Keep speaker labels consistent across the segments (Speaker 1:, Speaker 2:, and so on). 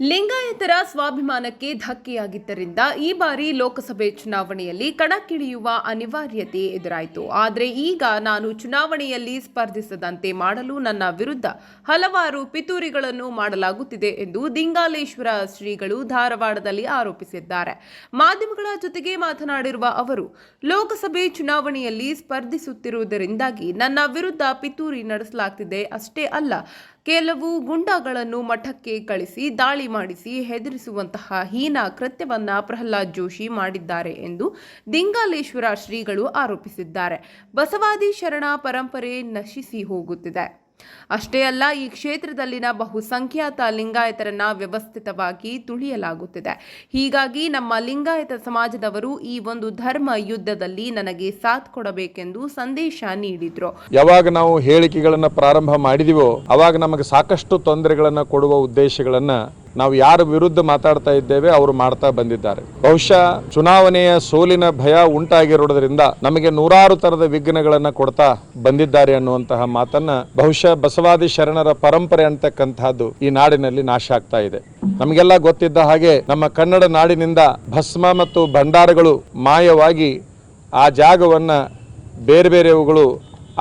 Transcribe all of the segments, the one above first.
Speaker 1: ಲಿಂಗಾಯತರ ಸ್ವಾಭಿಮಾನಕ್ಕೆ ಧಕ್ಕೆಯಾಗಿದ್ದರಿಂದ ಈ ಬಾರಿ ಲೋಕಸಭೆ ಚುನಾವಣೆಯಲ್ಲಿ ಕಣಕ್ಕಿಳಿಯುವ ಅನಿವಾರ್ಯತೆ ಎದುರಾಯಿತು. ಆದರೆ ಈಗ ನಾನು ಚುನಾವಣೆಯಲ್ಲಿ ಸ್ಪರ್ಧಿಸದಂತೆ ಮಾಡಲು ನನ್ನ ವಿರುದ್ಧ ಹಲವಾರು ಪಿತೂರಿಗಳನ್ನು ಮಾಡಲಾಗುತ್ತಿದೆ ಎಂದು ದಿಂಗಾಲೇಶ್ವರ ಶ್ರೀಗಳು ಧಾರವಾಡದಲ್ಲಿ ಆರೋಪಿಸಿದ್ದಾರೆ. ಮಾಧ್ಯಮಗಳ ಜೊತೆಗೆ ಮಾತನಾಡಿರುವ ಅವರು, ಲೋಕಸಭೆ ಚುನಾವಣೆಯಲ್ಲಿ ಸ್ಪರ್ಧಿಸುತ್ತಿರುವುದರಿಂದಾಗಿ ನನ್ನ ವಿರುದ್ಧ ಪಿತೂರಿ ನಡೆಸಲಾಗ್ತಿದೆ ಅಷ್ಟೇ ಅಲ್ಲ ಕೆಲವು ಗುಂಡಾಗಳನ್ನು ಮಠಕ್ಕೆ ಕಳಿಸಿ ದಾಳಿ ಮಾಡಿಸಿ ಹೆದರಿಸುವಂತಹ ಹೀನ ಕೃತ್ಯವನ್ನ ಪ್ರಹ್ಲಾದ್ ಜೋಶಿ ಮಾಡಿದ್ದಾರೆ ಎಂದು ದಿಂಗಾಲೇಶ್ವರ ಶ್ರೀಗಳು ಆರೋಪಿಸಿದ್ದಾರೆ. ಬಸವಾದಿ ಶರಣ ಪರಂಪರೆ ನಶಿಸಿ ಹೋಗುತ್ತಿದೆ. ಅಷ್ಟೇ ಅಲ್ಲ, ಈ ಕ್ಷೇತ್ರದಲ್ಲಿನ ಬಹುಸಂಖ್ಯಾತ ಲಿಂಗಾಯತರನ್ನ ವ್ಯವಸ್ಥಿತವಾಗಿ ತುಳಿಯಲಾಗುತ್ತಿದೆ. ಹೀಗಾಗಿ ನಮ್ಮ ಲಿಂಗಾಯತ ಸಮಾಜದವರು ಈ ಒಂದು ಧರ್ಮ ಯುದ್ಧದಲ್ಲಿ ನನಗೆ ಸಾಥ್ ಕೊಡಬೇಕೆಂದು ಸಂದೇಶ ನೀಡಿದ್ರು.
Speaker 2: ಯಾವಾಗ ನಾವು ಹೇಳಿಕೆಗಳನ್ನು ಪ್ರಾರಂಭ ಮಾಡಿದಿವೋ, ಅವಾಗ ನಮಗೆ ಸಾಕಷ್ಟು ತೊಂದರೆಗಳನ್ನು ಕೊಡುವ ಉದ್ದೇಶಗಳನ್ನ ನಾವು ಯಾರ ವಿರುದ್ಧ ಮಾತಾಡ್ತಾ ಇದ್ದೇವೆ, ಅವರು ಮಾಡ್ತಾ ಬಂದಿದ್ದಾರೆ. ಬಹುಶಃ ಚುನಾವಣೆಯ ಸೋಲಿನ ಭಯ ಉಂಟಾಗಿರೋದ್ರಿಂದ ನಮಗೆ ನೂರಾರು ತರದ ವಿಘ್ನಗಳನ್ನ ಕೊಡ್ತಾ ಬಂದಿದ್ದಾರೆ ಅನ್ನುವಂತಹ ಮಾತನ್ನ ಬಹುಶಃ ಬಸವಾದಿ ಶರಣರ ಪರಂಪರೆ ಅಂತಕ್ಕಂತಹದ್ದು ಈ ನಾಡಿನಲ್ಲಿ ನಾಶ ಆಗ್ತಾ ಇದೆ. ನಮಗೆಲ್ಲ ಗೊತ್ತಿದ್ದ ಹಾಗೆ ನಮ್ಮ ಕನ್ನಡ ನಾಡಿನಿಂದ ಭಸ್ಮ ಮತ್ತು ಭಂಡಾರಗಳು ಮಾಯವಾಗಿ ಆ ಜಾಗವನ್ನ ಬೇರೆ ಬೇರೆವುಗಳು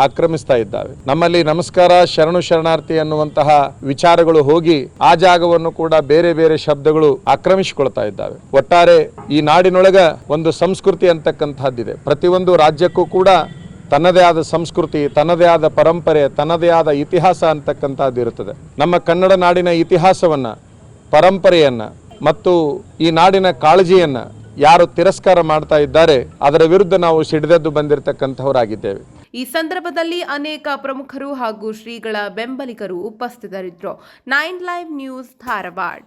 Speaker 2: ಆಕ್ರಮಿಸ್ತಾ ಇದ್ದಾವೆ. ನಮ್ಮಲ್ಲಿ ನಮಸ್ಕಾರ, ಶರಣು ಶರಣಾರ್ಥಿ ಅನ್ನುವಂತಹ ವಿಚಾರಗಳು ಹೋಗಿ ಆ ಜಾಗವನ್ನು ಕೂಡ ಬೇರೆ ಬೇರೆ ಶಬ್ದಗಳು ಆಕ್ರಮಿಸಿಕೊಳ್ತಾ ಇದ್ದಾವೆ. ಒಟ್ಟಾರೆ ಈ ನಾಡಿನೊಳಗ ಒಂದು ಸಂಸ್ಕೃತಿ ಅಂತಕ್ಕಂಥದ್ದಿದೆ. ಪ್ರತಿಯೊಂದು ರಾಜ್ಯಕ್ಕೂ ಕೂಡ ತನ್ನದೇ ಆದ ಸಂಸ್ಕೃತಿ, ತನ್ನದೇ ಆದ ಪರಂಪರೆ, ತನ್ನದೇ ಆದ ಇತಿಹಾಸ ಅಂತಕ್ಕಂಥದ್ದು ಇರುತ್ತದೆ. ನಮ್ಮ ಕನ್ನಡ ನಾಡಿನ ಇತಿಹಾಸವನ್ನ, ಪರಂಪರೆಯನ್ನ ಮತ್ತು ಈ ನಾಡಿನ ಕಾಳಜಿಯನ್ನ ಯಾರು ತಿರಸ್ಕಾರ ಮಾಡ್ತಾ ಇದ್ದಾರೆ, ಅದರ ವಿರುದ್ಧ ನಾವು ಸಿಡಿದೆದ್ದು ಬಂದಿರತಕ್ಕಂಥವರಾಗಿದ್ದೇವೆ.
Speaker 1: ಈ ಸಂದರ್ಭದಲ್ಲಿ ಅನೇಕ ಪ್ರಮುಖರು ಹಾಗೂ ಶ್ರೀಗಳ ಬೆಂಬಲಿಗರು ಉಪಸ್ಥಿತರಿದ್ದರು. Nine live news Dharwad.